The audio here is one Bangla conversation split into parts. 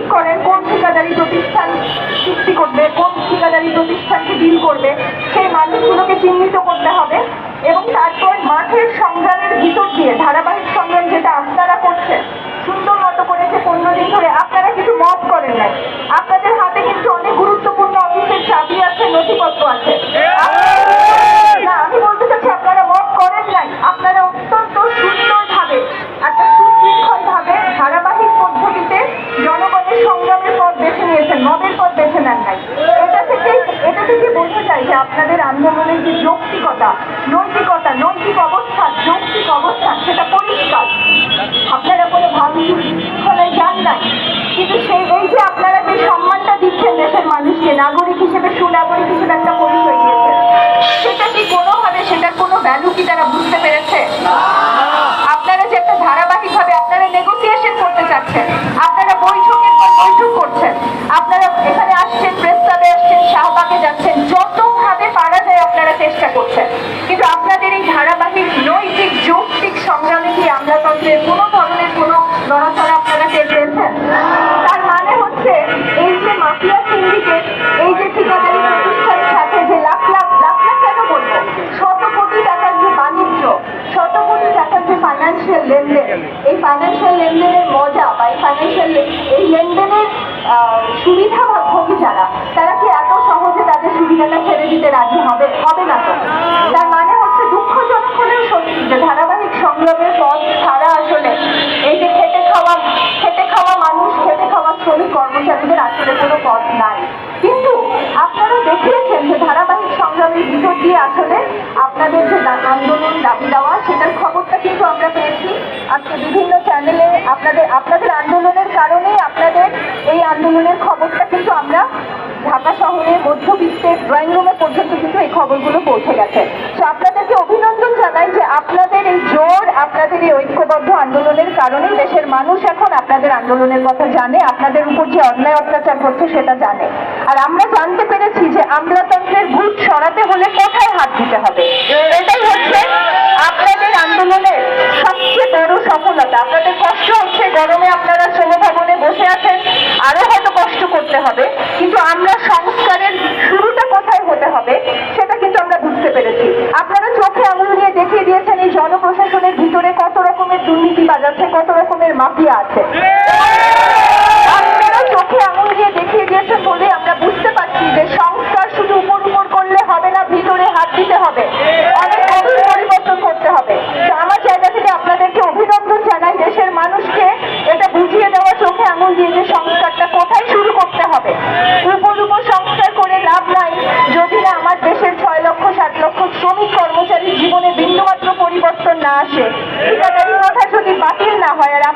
ঠিক করেন, কোন ঠিকাদারি প্রতিষ্ঠান চুক্তি করবে, কোন ঠিকাদারি প্রতিষ্ঠানকে ডিল করবে, সেই মানুষগুলোকে চিহ্নিত করতে হবে এবং তারপর মাঠের সংগ্রামের ভিতর দিয়ে, ধারাবাহিক সংগ্রাম যেটা আপনারা করছেন, সুন্দর মতো করেছে, পনেরো দিন ধরে, আপনারা কিছু মত করেন নাই। আপনাদের হাতে আপনাদের আন্দোলনের যে যৌক্তিকতা, নৈতিকতা, নৈতিক অবস্থান যৌক্তিক অবস্থান সেটা পরিষ্কার। আপনারা কোনো ভাবছি শৃঙ্খলায় যান নাই। কিন্তু সেই, এই যে আপনারা যে সম্মানটা দিচ্ছেন দেশের মানুষকে, নাগরিক হিসেবে, সুনাগরিক হিসেবে একটা পরিচয় দিয়েছেন, সেটা কি কোনোভাবে, সেটার কোনো ভ্যালু কি তারা বুঝতে পেরেছে? আপনারা যে একটা ধারাবাহিকভাবে আপনারা নেগোসিয়েশন করতে চাচ্ছেন, আপনারা বৈঠকের পর বৈঠক করছেন, আপনারা এখানে আসছেন প্রেস যারা তারা কি এত সহজে তাদের সুবিধাটা ছেড়ে দিতে রাজি হবে? হবে না তো। তার মানে হচ্ছে দুঃখজনক হলেও সত্যি যে ধারাবাহিক সংগ্রামের পথ ছাড়া আসলে এই যে খেটে খাওয়া খেটে খাওয়া মানুষ, খেটে খাওয়া শ্রমিক কর্মচারীদের আসলে কোনো পথ নাই। কিন্তু আপনারা দেখিয়েছেন যে ধারাবাহিক সংগ্রামের ভিতর দিয়ে আসলে আপনাদের যে আন্দোলন, দাবি দেওয়া, সেটার খবরটা কিন্তু আমরা পেয়েছি। আজকে বিভিন্ন চ্যানেলে আপনাদের আপনাদের আন্দোলনের কারণে আপনাদের এই আন্দোলনের আমরা ঢাকা মধ্যবিত্তের ড্রয়িং রুমে পর্যন্ত কিন্তু এই খবরগুলো পৌঁছে গেছে। তো আপনাদেরকে অভিনন্দন জানাই যে আপনাদের এই জোর, আপনাদের এই ঐক্যবদ্ধ আন্দোলনের কারণে দেশের মানুষ এখন আপনাদের আন্দোলনের কথা জানে, আপনাদের উপর যে অন্যায় অত্যাচার করছে সেটা জানে। আর আমরা জানতে পেরেছি যে আমলাতন্ত্রের ভূত সরাতে হলে কোথায় হাত দিতে হবে। এটাই দিয়েছেন এই জনপ্রশাসনের ভিতরে কত রকমের দুর্নীতি বাজাচ্ছে কত রকমের মাফিয়া আছে।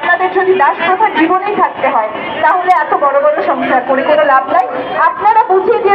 আপনাদের যদি দাস প্রথার জীবনেই থাকতে হয়, তাহলে এত বড় বড় সংসার করে কোনো লাভ নাই। আপনারা বুঝিয়ে দিয়েছেন